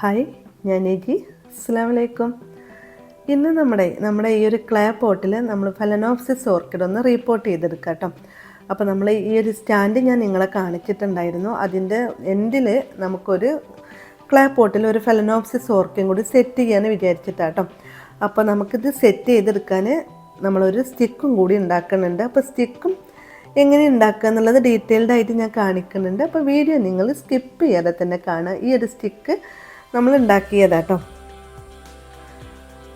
Hi ഞാൻ AG അസ്സാം വലൈക്കും ഇന്ന് നമ്മുടെ നമ്മുടെ ഈ ഒരു ക്ലേ പോട്ടിൽ നമ്മൾ ഫലനോപ്സിസ് ഓർക്കിഡ് ഒന്ന് റീപ്പോർട്ട് ചെയ്തെടുക്കാം കേട്ടോ. അപ്പോൾ നമ്മൾ ഈ ഒരു സ്റ്റാൻഡ് ഞാൻ നിങ്ങളെ കാണിച്ചിട്ടുണ്ടായിരുന്നു. അതിന്റെ എൻഡിൽ നമുക്കൊരു ക്ലേ പോട്ടിൽ ഒരു ഫലനോപ്സിസ് ഓർക്കിയും കൂടി സെറ്റ് ചെയ്യാൻ വിചാരിച്ചിട്ടാട്ടോ അപ്പോൾ നമുക്കിത് സെറ്റ് ചെയ്തെടുക്കാൻ നമ്മളൊരു സ്റ്റിക്കും കൂടി ഉണ്ടാക്കുന്നുണ്ട്. അപ്പോൾ സ്റ്റിക്കും എങ്ങനെ ഉണ്ടാക്കുക എന്നുള്ളത് ഡീറ്റെയിൽഡ് ആയിട്ട് ഞാൻ കാണിക്കുന്നുണ്ട്. അപ്പോൾ വീഡിയോ നിങ്ങൾ സ്കിപ്പ് ചെയ്യാതെ തന്നെ കാണുക. ഈ ഒരു സ്റ്റിക്ക് നമ്മൾ ഉണ്ടാക്കിയതാട്ടോ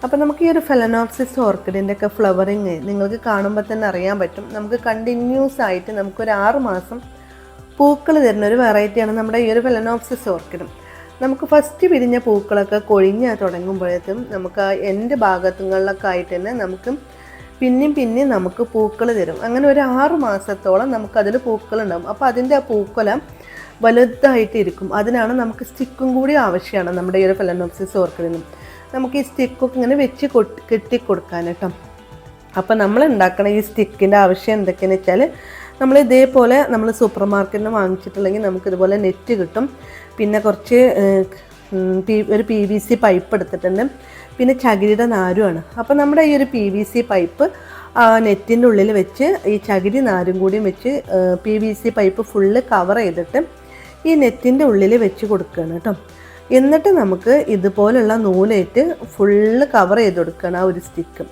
അപ്പോൾ നമുക്ക് ഈ ഒരു ഫെലനോപ്സിസ് ഓർക്കിഡിന്റെ ഒക്കെ ഫ്ലവറിങ് നിങ്ങൾക്ക് കാണുമ്പോൾ തന്നെ അറിയാൻ പറ്റും. നമുക്ക് കണ്ടിന്യൂസ് ആയിട്ട് നമുക്കൊരു ആറ് മാസം പൂക്കൾ തരുന്ന ഒരു വെറൈറ്റിയാണ് നമ്മുടെ ഈ ഒരു ഫെലനോപ്സിസ് ഓർക്കിഡും. നമുക്ക് ഫസ്റ്റ് വിരിഞ്ഞ പൂക്കളൊക്കെ കൊഴിഞ്ഞ് തുടങ്ങുമ്പോഴേക്കും നമുക്ക് എന്റെ ഭാഗത്തുകളിലൊക്കെ ആയിട്ട് തന്നെ നമുക്ക് പിന്നെയും പിന്നെയും നമുക്ക് പൂക്കൾ തരും. അങ്ങനെ ഒരു ആറ് മാസത്തോളം നമുക്കതിൽ പൂക്കളുണ്ടാവും. അപ്പോൾ അതിന്റെ ആ പൂക്കൊല വലുതായിട്ടിരിക്കും. അതിനാണ് നമുക്ക് സ്റ്റിക്കും കൂടി ആവശ്യമാണ് നമ്മുടെ ഈ ഒരു ഫെലനോപ്സിസ് ഓർക്കിഡിനും. നമുക്ക് ഈ സ്റ്റിക്കൊക്കെ ഇങ്ങനെ വെച്ച് കെട്ടി കൊടുക്കാൻ കേട്ടോ അപ്പോൾ നമ്മൾ ഉണ്ടാക്കണ ഈ സ്റ്റിക്കിന്റെ ആവശ്യം എന്തൊക്കെയാണെന്ന് വെച്ചാൽ നമ്മൾ ഇതേപോലെ നമ്മൾ സൂപ്പർ മാർക്കറ്റിൽ നിന്ന് വാങ്ങിച്ചിട്ടുണ്ടെങ്കിൽ നമുക്ക് ഇതുപോലെ നെറ്റ് കിട്ടും. പിന്നെ കുറച്ച് ഒരു പി വി സി പൈപ്പ് എടുത്തിട്ടുണ്ട്. പിന്നെ ചകിരിയുടെ നാരുമാണ് അപ്പോൾ നമ്മുടെ ഈ ഒരു പി വി സി പൈപ്പ് നെറ്റിന്റെ ഉള്ളിൽ വെച്ച് ഈ ചകിരി നാരും കൂടിയും വെച്ച് P V C pipe full cover ചെയ്തിട്ട് ഈ നെറ്റിന്റെ ഉള്ളിൽ വെച്ച് കൊടുക്കുകയാണ് കേട്ടോ. എന്നിട്ട് നമുക്ക് ഇതുപോലുള്ള നൂലേറ്റ് ഫുള്ള് കവർ ചെയ്ത് കൊടുക്കണം ആ ഒരു സ്റ്റിക്ക്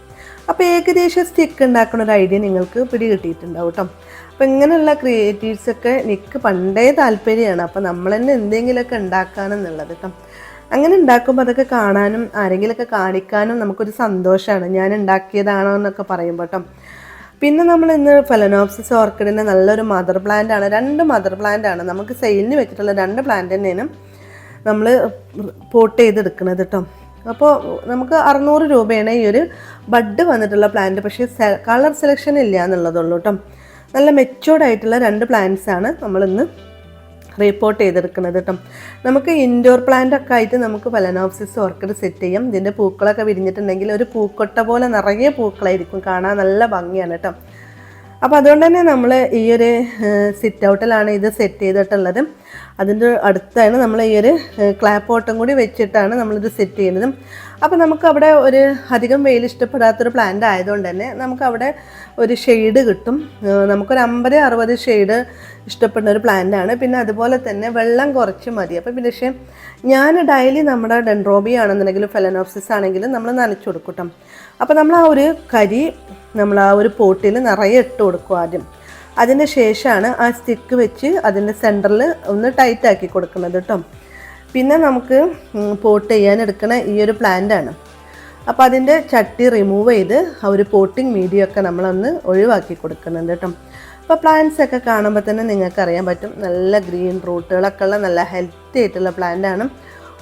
അപ്പോൾ ഏകദേശം സ്റ്റിക്ക് ഉണ്ടാക്കുന്ന ഒരു ഐഡിയ നിങ്ങൾക്ക് പിടി കിട്ടിയിട്ടുണ്ടാവും കേട്ടോ. അപ്പോൾ ഇങ്ങനെയുള്ള ക്രിയേറ്റീവ്സൊക്കെ എനിക്ക് പണ്ടേ താല്പര്യമാണ്. അപ്പോൾ നമ്മൾ തന്നെ എന്തെങ്കിലുമൊക്കെ ഉണ്ടാക്കാനെന്നുള്ളത് കേട്ടോ. അങ്ങനെ ഉണ്ടാക്കുമ്പോൾ അതൊക്കെ കാണാനും ആരെങ്കിലുമൊക്കെ കാണിക്കാനും നമുക്കൊരു സന്തോഷമാണ്. ഞാൻ ഉണ്ടാക്കിയതാണോ എന്നൊക്കെ പറയുമ്പോൾ കേട്ടോ. പിന്നെ നമ്മൾ ഇന്ന് ഫലനോപ്സിസ് ഓർക്കിഡിന്റെ നല്ലൊരു മദർ പ്ലാന്റ് ആണ്. രണ്ട് മദർ പ്ലാന്റ് ആണ്. നമുക്ക് സെയിലിന് വെച്ചിട്ടുള്ള രണ്ട് പ്ലാന്റ് തന്നെയാണ് നമ്മൾ പോട്ട് ചെയ്തെടുക്കുന്നത് കേട്ടോ അപ്പോൾ നമുക്ക് അറുന്നൂറ് രൂപയാണ് ഈ ഒരു ബഡ് വന്നിട്ടുള്ള പ്ലാന്റ് പക്ഷേ കളർ സെലക്ഷൻ ഇല്ല എന്നുള്ളതുള്ളൂ കേട്ടോ നല്ല മെച്ചോർഡ് ആയിട്ടുള്ള രണ്ട് പ്ലാന്റ്സ് ആണ് നമ്മളിന്ന് റിപ്പോർട്ട് ചെയ്തെടുക്കുന്നത് കേട്ടോ നമുക്ക് ഇൻഡോർ പ്ലാന്റ് ഒക്കെ ആയിട്ട് നമുക്ക് ഫലനോപ്സിസ് ഓർക്കിഡ് സെറ്റ് ചെയ്യാം. ഇതിന്റെ പൂക്കളൊക്കെ വിരിഞ്ഞിട്ടുണ്ടെങ്കിൽ ഒരു പൂക്കൊട്ട പോലെ നിറയെ പൂക്കളായിരിക്കും. കാണാൻ നല്ല ഭംഗിയാണ് കേട്ടോ അപ്പോൾ അതുകൊണ്ട് തന്നെ നമ്മൾ ഈ ഒരു സിറ്റ് ഔട്ടിലാണ് ഇത് സെറ്റ് ചെയ്തിട്ടുള്ളത്. അതിന്റെ അടുത്താണ് നമ്മൾ ഈ ഒരു ക്ലാപ്പ് ഓട്ടം കൂടി വെച്ചിട്ടാണ് നമ്മളിത് സെറ്റ് ചെയ്യുന്നത്. അപ്പോൾ നമുക്ക് അവിടെ ഒരു അധികം വെയിൽ ഇഷ്ടപ്പെടാത്തൊരു പ്ലാന്റ് ആയതുകൊണ്ട് തന്നെ നമുക്ക് അവിടെ ഒരു ഷെയ്ഡ് കിട്ടും. നമുക്കൊരു അമ്പത് അറുപത് ഷെയ്ഡ് ഇഷ്ടപ്പെടുന്ന ഒരു പ്ലാന്റ് ആണ്. പിന്നെ അതുപോലെ തന്നെ വെള്ളം കുറച്ച് മതി. അപ്പോൾ പിന്നെ പക്ഷേ ഞാൻ ഡെയിലി നമ്മുടെ ഡെൻഡ്രോബി ആണെന്നുണ്ടെങ്കിലും ഫെലനോപ്സിസ് ആണെങ്കിലും നമ്മൾ നനച്ചു കൊടുക്കട്ടും അപ്പം അപ്പോൾ നമ്മൾ ആ ഒരു കരി നമ്മൾ ആ ഒരു പോട്ടിൽ നിറയെ ഇട്ട് കൊടുക്കും ആദ്യം. അതിന് ശേഷമാണ് ആ സ്റ്റിക്ക് വെച്ച് അതിന്റെ സെന്ററിൽ ഒന്ന് ടൈറ്റ് ആക്കി കൊടുക്കുന്നത് കേട്ടോ പിന്നെ നമുക്ക് പോട്ട് ചെയ്യാൻ എടുക്കുന്ന ഈ ഒരു പ്ലാന്റ് ആണ്. അപ്പോൾ അതിന്റെ ചട്ടി റിമൂവ് ചെയ്ത് ആ ഒരു പോട്ടിങ് മീഡിയം ഒക്കെ നമ്മളൊന്ന് ഒഴിവാക്കി കൊടുക്കുന്നുണ്ട് കേട്ടോ. അപ്പോൾ പ്ലാന്റ്സ് ഒക്കെ കാണുമ്പോൾ തന്നെ നിങ്ങൾക്ക് അറിയാൻ പറ്റും നല്ല ഗ്രീൻ റൂട്ടുകളൊക്കെ ഉള്ള നല്ല ഹെൽത്തി ആയിട്ടുള്ള പ്ലാന്റ് ആണ്.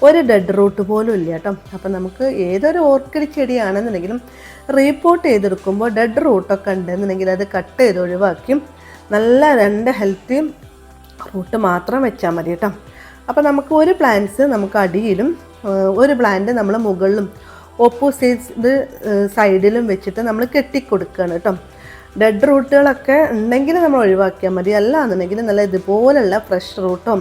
ഒരു ഡെഡ് റൂട്ട് പോലും ഇല്ല കേട്ടോ. അപ്പോൾ നമുക്ക് ഏതൊരു ഓർക്കിഡ് ചെടിയാണെന്നുണ്ടെങ്കിലും റീപ്പോർട്ട് ചെയ്തെടുക്കുമ്പോൾ ഡെഡ് റൂട്ടൊക്കെ ഉണ്ടെന്നുണ്ടെങ്കിൽ അത് കട്ട് ചെയ്ത് ഒഴിവാക്കിയും നല്ല രണ്ട് ഹെൽത്തി റൂട്ട് മാത്രം വെച്ചാൽ മതി കേട്ടോ. അപ്പോൾ നമുക്ക് ഒരു പ്ലാന്റ്സ് നമുക്ക് അടിയിലും ഒരു പ്ലാന്റ് നമ്മൾ മുകളിലും ഓപ്പോസിറ്റ് സൈഡിലും വെച്ചിട്ട് നമ്മൾ കെട്ടിക്കൊടുക്കുകയാണ് കേട്ടോ ഡെഡ് റൂട്ടുകളൊക്കെ ഉണ്ടെങ്കിൽ നമ്മൾ ഒഴിവാക്കിയാൽ മതി. അല്ല എന്നുണ്ടെങ്കിൽ നല്ല ഇതുപോലുള്ള ഫ്രഷ് റൂട്ടും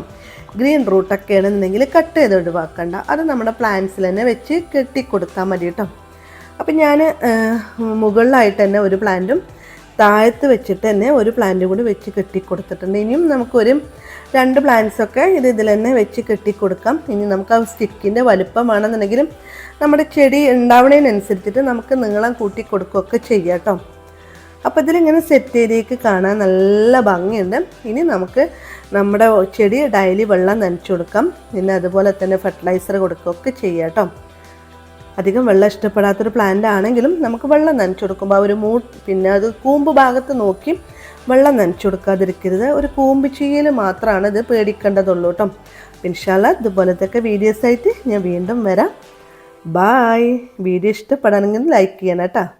ഗ്രീൻ റൂട്ടൊക്കെ ആണെന്നുണ്ടെങ്കിൽ കട്ട് ചെയ്ത് ഒഴിവാക്കണ്ട. അത് നമ്മുടെ പ്ലാന്റ്സിൽ തന്നെ വെച്ച് കെട്ടിക്കൊടുത്താൽ മതി കേട്ടോ അപ്പം ഞാൻ മുകളിലായിട്ട് തന്നെ ഒരു പ്ലാന്റും താഴത്ത് വെച്ചിട്ട് തന്നെ ഒരു പ്ലാന്റ് കൂടി വെച്ച് കെട്ടിക്കൊടുത്തിട്ടുണ്ട്. ഇനിയും നമുക്കൊരു രണ്ട് പ്ലാന്റ്സൊക്കെ ഇത് ഇതിൽ തന്നെ വെച്ച് കെട്ടിക്കൊടുക്കാം. ഇനി നമുക്ക് ആ സ്റ്റിക്കിന്റെ വലുപ്പമാണെന്നുണ്ടെങ്കിലും നമ്മുടെ ചെടി ഉണ്ടാവണതിനനുസരിച്ചിട്ട് നമുക്ക് നീളം കൂട്ടി കൊടുക്കുകയൊക്കെ ചെയ്യാം കേട്ടോ അപ്പോൾ ഇതിലിങ്ങനെ സെറ്റ് ചെയ്തേക്ക് കാണാൻ നല്ല ഭംഗിയുണ്ട്. ഇനി നമുക്ക് നമ്മുടെ ചെടി ഡെയിലി വെള്ളം നനച്ചു കൊടുക്കാം. പിന്നെ അതുപോലെ തന്നെ ഫെർട്ടിലൈസർ കൊടുക്കുകയൊക്കെ ചെയ്യാം കേട്ടോ അധികം വെള്ളം ഇഷ്ടപ്പെടാത്തൊരു പ്ലാന്റ് ആണെങ്കിലും നമുക്ക് വെള്ളം നനച്ചു കൊടുക്കുമ്പോൾ ഒരു മൂ പിന്നെ അത് കൂമ്പ് ഭാഗത്ത് നോക്കി വെള്ളം നനച്ചു കൊടുക്കാതിരിക്കരുത്. ഒരു കൂമ്പ് ചെയ്യൽ മാത്രമാണ് ഇത് പേടിക്കേണ്ടതുള്ളൂ കേട്ടോ ഇൻഷാല്ല ഇതുപോലത്തെ വീഡിയോസ് ആയിട്ട് ഞാൻ വീണ്ടും വരാം. ബായ് വീഡിയോ ഇഷ്ടപ്പെടണമെങ്കിൽ ലൈക്ക് ചെയ്യണം കേട്ടോ